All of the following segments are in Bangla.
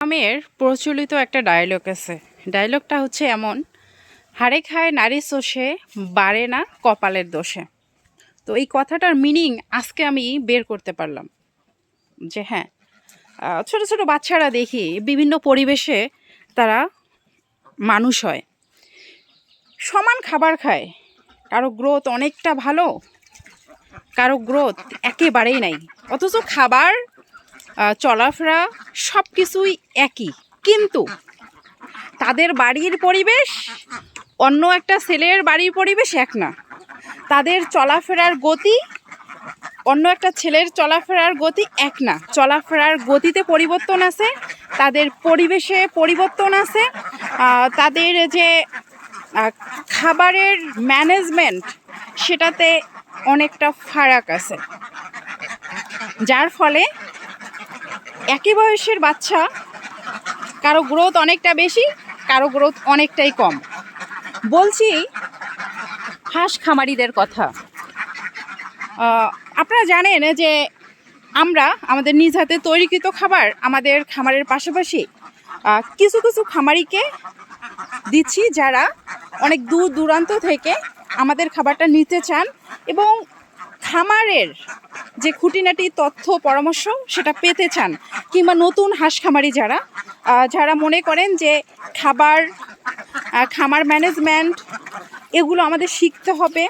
আমের প্রচলিত একটা ডায়লগ আছে। ডায়লগটা হচ্ছে এমন হাড়ে খায় নারী চষে বাড়ে না কপালের দোষে। তো এই কথাটার মিনিং আজকে আমি বের করতে পারলাম। যে হ্যাঁ ছোট ছোট বাচ্চারা দেখি বিভিন্ন পরিবেশে তারা মানুষ হয়। সমান খাবার খায়। কারও গ্রোথ অনেকটা ভালো, কারও গ্রোথ একেবারেই নাই। অথচ খাবার চলাফেরা সব কিছুই একই। কিন্তু তাদের বাড়ির পরিবেশ অন্য একটা ছেলের বাড়ির পরিবেশ এক না। তাদের চলাফেরার গতি অন্য একটা ছেলের চলাফেরার গতি এক না। চলাফেরার গতিতে পরিবর্তন আছে, তাদের পরিবেশে পরিবর্তন আছে তাদের যে খাবারের ম্যানেজমেন্ট সেটাতে অনেকটা ফারাক আছে। যার ফলে একই বয়সের বাচ্চা, কারও গ্রোথ অনেকটা বেশি, কারও গ্রোথ অনেকটাই কম। বলছি, হাঁস খামারিদের কথা। আপনারা জানেন যে আমরা, আমাদের নিজ হাতে তৈরিকৃত খাবার আমাদের খামারের পাশাপাশি কিছু কিছু খামারিকে দিচ্ছি যারা অনেক দূর দূরান্ত থেকে আমাদের খাবারটা নিতে চান এবং খামারের যে খুঁটিনাটি তথ্য পরামর্শ সেটা পেতে চান, কিংবা নতুন হাঁস খামারি যারা যারা মনে করেন যে খাবার খামার ম্যানেজমেন্ট, এগুলো আমাদের শিখতে হবে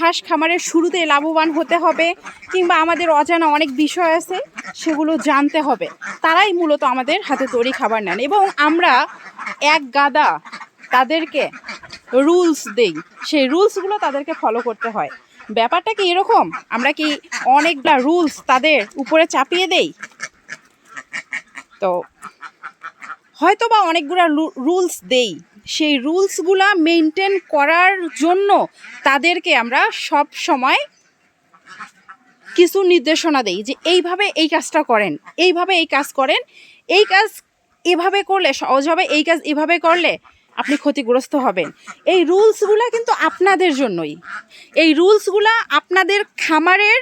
হাঁস খামারের শুরুতে লাভবান হতে হবে, কিংবা আমাদের অজানা অনেক বিষয় আছে, সেগুলো জানতে হবে। তারাই মূলত আমাদের হাতে তৈরি খাবার নেন। এবং আমরা এক গাদা তাদেরকে রুলস দেই। সেই রুলসগুলো তাদেরকে ফলো করতে হয়। ব্যাপারটা কি এরকম? আমরা কি অনেকগুলা রুলস তাদের উপরে চাপিয়ে দেই? তো হয়তো বা অনেকগুলো রুলস দেই। সেই রুলসগুলা মেনটেন করার জন্য তাদেরকে আমরা সব সময় কিছু নির্দেশনা দেই যে এইভাবে এই কাজটা করেন, এইভাবে এই কাজ করেন, এই কাজ এভাবে করলে সহজ হবে, এই কাজ এভাবে করলে আপনি ক্ষতিগ্রস্ত হবেন। এই রুলসগুলো কিন্তু আপনাদের জন্যই। এই রুলসগুলো আপনাদের খামারের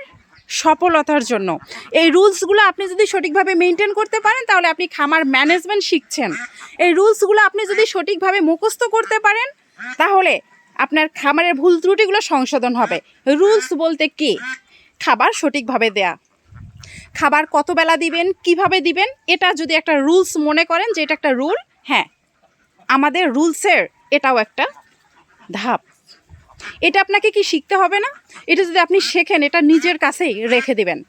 সফলতার জন্য। এই রুলসগুলো আপনি যদি সঠিকভাবে মেনটেন করতে পারেন, তাহলে আপনি খামার ম্যানেজমেন্ট শিখছেন। এই রুলসগুলো আপনি যদি সঠিকভাবে মুখস্থ করতে পারেন, তাহলে আপনার খামারের ভুল ত্রুটিগুলো সংশোধন হবে। রুলস বলতে কি? খাবার সঠিকভাবে দেয়া। খাবার কত বেলা দিবেন, কীভাবে দিবেন, এটা যদি একটা রুলস মনে করেন যে এটা একটা রুল হ্যাঁ আমাদের রুলসের এটাও একটা ধাপ। এটা আপনাকে কি শিখতে হবে না? এটা যদি আপনি শেখেন, এটা নিজের কাছেই রেখে দেবেন।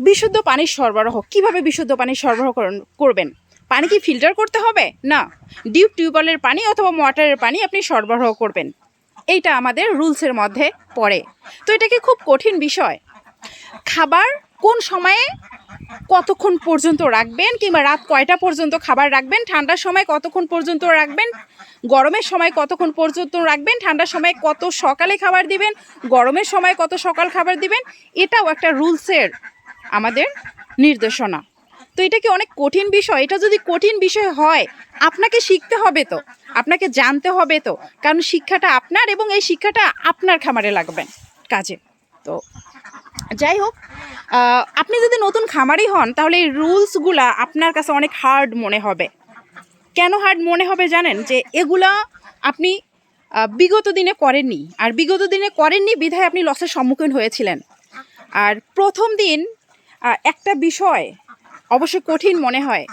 বিশুদ্ধ পানির সরবরাহ, কীভাবে বিশুদ্ধ পানি সরবরাহ করবেন? পানি কি ফিল্টার করতে হবে? না। ডিপ টিউবওয়েলের পানি অথবা মোটরের পানি আপনি সরবরাহ করবেন। এইটা আমাদের রুলসের মধ্যে পড়ে। তো এটা কি খুব কঠিন বিষয়? খাবার কোন সময়ে কতক্ষণ পর্যন্ত রাখবেন কিংবা রাত কয়টা পর্যন্ত খাবার রাখবেন? ঠান্ডার সময় কতক্ষণ পর্যন্ত রাখবেন? গরমের সময় কতক্ষণ পর্যন্ত রাখবেন? ঠান্ডার সময় কত সকালে খাবার দিবেন? গরমের সময় কত সকাল খাবার দিবেন? এটাও একটা রুলসের আমাদের নির্দেশনা। তো এটা কি অনেক কঠিন বিষয়? এটা যদি কঠিন বিষয় হয়, আপনাকে শিখতে হবে তো। আপনাকে জানতে হবে তো। কারণ শিক্ষাটা আপনার এবং এই শিক্ষাটা আপনার খামারে লাগবে কাজে। তো যাই হোক আপনি যদি নতুন খামারি হন, তাহলে এই রুলসগুলা আপনার কাছে অনেক হার্ড মনে হবে। কেন হার্ড মনে হবে জানেন? যে এগুলা আপনি বিগত দিনে করেননি। আর বিগত দিনে করেননি বিধায় আপনি লসের সম্মুখীন হয়েছিলেন। আর প্রথম দিন একটা বিষয় অবশ্যই কঠিন মনে হয়।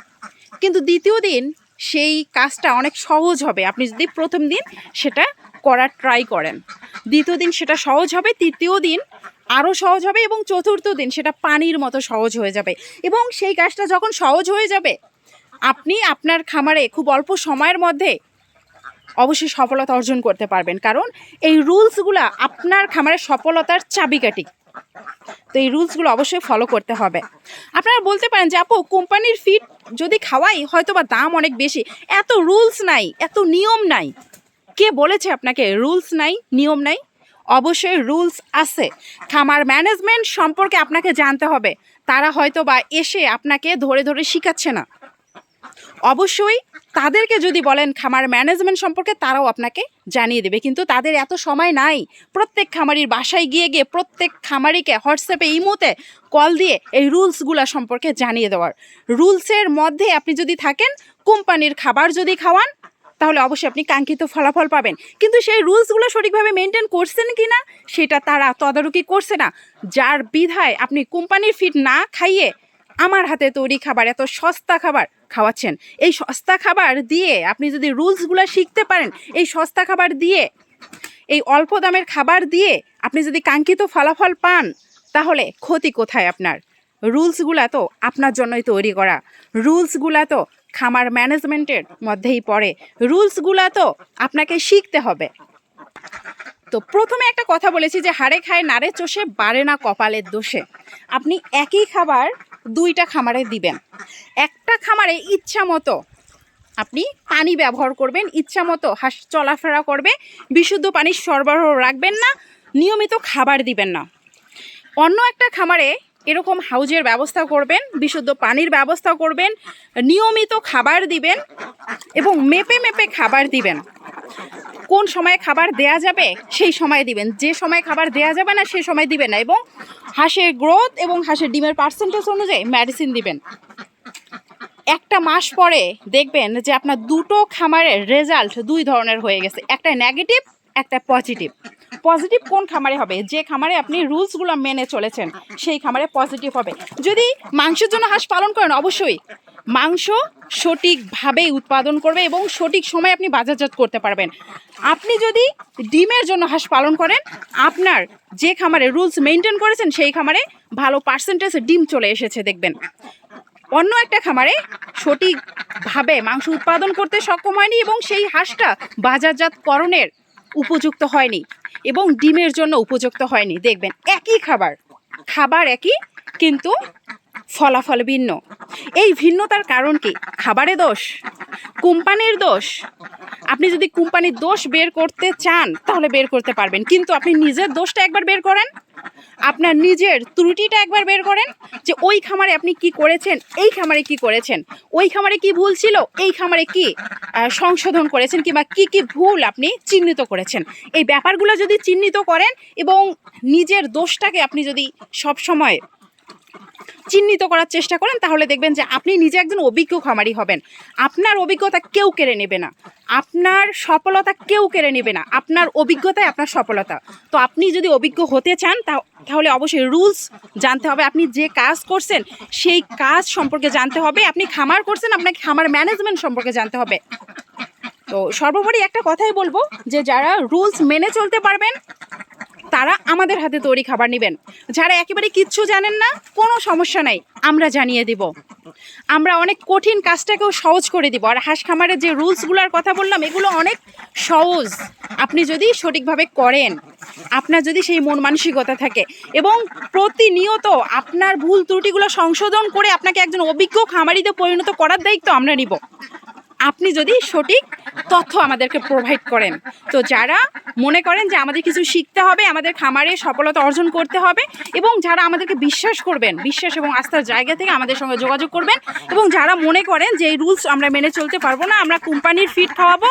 কিন্তু দ্বিতীয় দিন সেই কাজটা অনেক সহজ হবে। আপনি যদি প্রথম দিন সেটা করার ট্রাই করেন। দ্বিতীয় দিন সেটা সহজ হবে, তৃতীয় দিন আরও সহজ হবে এবং চতুর্থ দিন সেটা পানির মতো সহজ হয়ে যাবে। এবং সেই কাজটা যখন সহজ হয়ে যাবে, আপনি আপনার খামারে খুব অল্প সময়ের মধ্যে অবশ্যই সফলতা অর্জন করতে পারবেন। কারণ এই রুলসগুলো আপনার খামারের সফলতার চাবিকাঠি। তো এই রুলসগুলো অবশ্যই ফলো করতে হবে। আপনারা বলতে পারেন যে, আপু, কোম্পানির ফিড যদি খাওয়াই হয়তো বা দাম অনেক বেশি। এত রুলস নাই, এত নিয়ম নাই। কে বলেছে আপনাকে? রুলস নাই, নিয়ম নাই? অবশ্যই রুলস আছে। খামার ম্যানেজমেন্ট সম্পর্কে আপনাকে জানতে হবে। তারা হয়তো বা এসে আপনাকে ধরে ধরে শিখাচ্ছে না। অবশ্যই তাদেরকে যদি বলেন খামার ম্যানেজমেন্ট সম্পর্কে, তারাও আপনাকে জানিয়ে দেবে। কিন্তু তাদের এত সময় নাই। প্রত্যেক খামারির বাসায় গিয়ে গিয়ে প্রত্যেক খামারিকে হোয়াটসঅ্যাপে ইমোতে কল দিয়ে এই রুলসগুলো সম্পর্কে জানিয়ে দেওয়ার। রুলসের মধ্যে আপনি যদি থাকেন, কোম্পানির খাবার যদি খাওয়ান তাহলে অবশ্যই আপনি কাঙ্ক্ষিত ফলাফল পাবেন। কিন্তু সেই রুলসগুলো সঠিকভাবে মেনটেন করছেন কি না সেটা তারা তদারকি করছে না। যার বিধায় আপনি কোম্পানির ফিড না খাইয়ে আমার হাতে তৈরি খাবার, এত সস্তা খাবার খাওয়াচ্ছেন। এই সস্তা খাবার দিয়ে আপনি যদি রুলসগুলো শিখতে পারেন, এই সস্তা খাবার দিয়ে, এই অল্প দামের খাবার দিয়ে আপনি যদি কাঙ্ক্ষিত ফলাফল পান, তাহলে ক্ষতি কোথায় আপনার? রুলসগুলা তো আপনার জন্যই তৈরি করা। রুলসগুলা তো খামার ম্যানেজমেন্টের মধ্যেই পড়ে। রুলসগুলা তো আপনাকে শিখতে হবে। তো প্রথমে একটা কথা বলেছি যে হাড়ে খায়, নাড়ে, চষে, বাড়ে না কপালের দোষে। আপনি একই খাবার দুইটা খামারে দিবেন। একটা খামারে ইচ্ছা মতো আপনি পানি ব্যবহার করবেন, ইচ্ছা মতো হাঁস চলাফেরা করবে বিশুদ্ধ পানির সরবরাহ রাখবেন না, নিয়মিত খাবার দিবেন না। অন্য একটা খামারে এরকম হাউজের ব্যবস্থা করবেন, বিশুদ্ধ পানির ব্যবস্থা করবেন, নিয়মিত খাবার দিবেন এবং মেপে মেপে খাবার দিবেন। কোন সময়ে খাবার দেয়া যাবে সেই সময় দিবেন। যে সময় খাবার দেয়া যাবে না সেই সময় দিবেন না এবং হাঁসের গ্রোথ এবং হাঁসের ডিমের পার্সেন্টেজ অনুযায়ী মেডিসিন দিবেন। একটা মাস পরে দেখবেন যে আপনার দুটো খামারের রেজাল্ট দুই ধরনের হয়ে গেছে। একটা নেগেটিভ একটা পজিটিভ পজিটিভ কোন খামারে হবে? যে খামারে আপনি রুলসগুলো মেনে চলেছেন, সেই খামারে পজিটিভ হবে। যদি মাংসের জন্য হাঁস পালন করেন, অবশ্যই। মাংস সঠিকভাবেই উৎপাদন করবে এবং সঠিক সময় আপনি বাজারজাত করতে পারবেন। আপনি যদি ডিমের জন্য হাঁস পালন করেন, আপনার যে খামারে রুলস মেনটেন করেছেন, সেই খামারে ভালো পার্সেন্টেজ ডিম চলে এসেছে, দেখবেন। অন্য একটা খামারে সঠিকভাবে মাংস উৎপাদন করতে সক্ষম হয়নি এবং সেই হাঁসটা বাজারজাতকরণের উপযুক্ত হয়নি এবং ডিমের জন্য উপযুক্ত হয়নি। দেখবেন, একই খাবার খাবার একই, কিন্তু ফলাফল ভিন্ন। এই ভিন্নতার কারণ কি? খাবারে দোষ, কোম্পানির দোষ আপনি যদি কোম্পানির দোষ বের করতে চান, তাহলে বের করতে পারবেন। কিন্তু আপনি নিজের দোষটা একবার বের করেন, আপনার নিজের ত্রুটিটা একবার বের করেন, যে ওই খামারে আপনি কি করেছেন, এই খামারে কি করেছেন, ওই খামারে কি ভুল ছিল, এই খামারে কি সংশোধন করেছেন কিংবা কি কি ভুল আপনি চিহ্নিত করেছেন। এই ব্যাপারগুলো যদি চিহ্নিত করেন এবং নিজের দোষটাকে আপনি যদি সব সময় চিহ্নিত করার চেষ্টা করেন, তাহলে দেখবেন যে আপনি নিজে একজন অভিজ্ঞ খামারি হবেন। আপনার অভিজ্ঞতা কেউ কেড়ে নেবে না। আপনার সফলতা কেউ কেড়ে নেবে না। আপনার অভিজ্ঞতাই আপনার সফলতা। তো আপনি যদি অভিজ্ঞ হতে চান তাহলে অবশ্যই রুলস জানতে হবে। আপনি যে কাজ করছেন, সেই কাজ সম্পর্কে জানতে হবে। আপনি খামার করছেন, আপনাকে খামার ম্যানেজমেন্ট সম্পর্কে জানতে হবে। তো সর্বোপরি একটা কথাই বলব যে, যারা রুলস মেনে চলতে পারবেন তারা আমাদের হাতে তৈরি খাবার নেবেন। যারা একেবারে কিচ্ছু জানেন না, কোনো সমস্যা নাই, আমরা জানিয়ে দিব। আমরা অনেক কঠিন কাজটাকেও সহজ করে দিব। আর হাঁস খামারের যে রুলসগুলোর কথা বললাম, এগুলো অনেক সহজ। আপনি যদি সঠিকভাবে করেন, আপনার যদি সেই মন মানসিকতা থাকে এবং প্রতিনিয়ত আপনার ভুল ত্রুটিগুলো সংশোধন করে আপনাকে একজন অভিজ্ঞ খামারিতে পরিণত করার দায়িত্ব আমরা নিব। আপনি যদি সঠিক তথ্য আমাদেরকে প্রোভাইড করেন, তো যারা মনে করেন যে আমাদের কিছু শিখতে হবে, আমাদের খামারে সফলতা অর্জন করতে হবে এবং যারা আমাদেরকে বিশ্বাস করবেন, বিশ্বাস এবং আস্থার জায়গা থেকে আমাদের সঙ্গে যোগাযোগ করবেন এবং যারা মনে করেন যে এই রুলস আমরা মেনে চলতে পারব না, আমরা কোম্পানির ফিট খাওয়াবো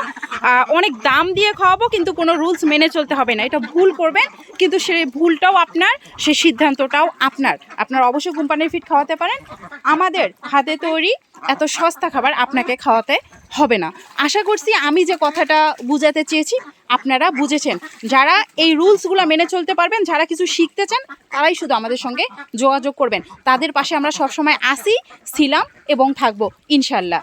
অনেক দাম দিয়ে খাওয়াবো, কিন্তু কোনো রুলস মেনে চলতে হবে না। এটা ভুল করবেন, কিন্তু সে ভুলটাও আপনার, সে সিদ্ধান্তটাও আপনার। আপনার অবশ্যই কোম্পানির ফিট খাওয়াতে পারেন। আমাদের হাতে তৈরি এত সস্তা খাবার আপনাকে খাওয়াতে হবে না। আশা করছি আমি যে কথাটা বুঝাতে চেয়েছি, আপনারা বুঝেছেন। যারা এই রুলসগুলো মেনে চলতে পারবেন, যারা কিছু শিখতে চান, তারাই শুধু আমাদের সঙ্গে যোগাযোগ করবেন। তাদের পাশে আমরা সবসময় আসি, ছিলাম এবং থাকব ইনশাল্লাহ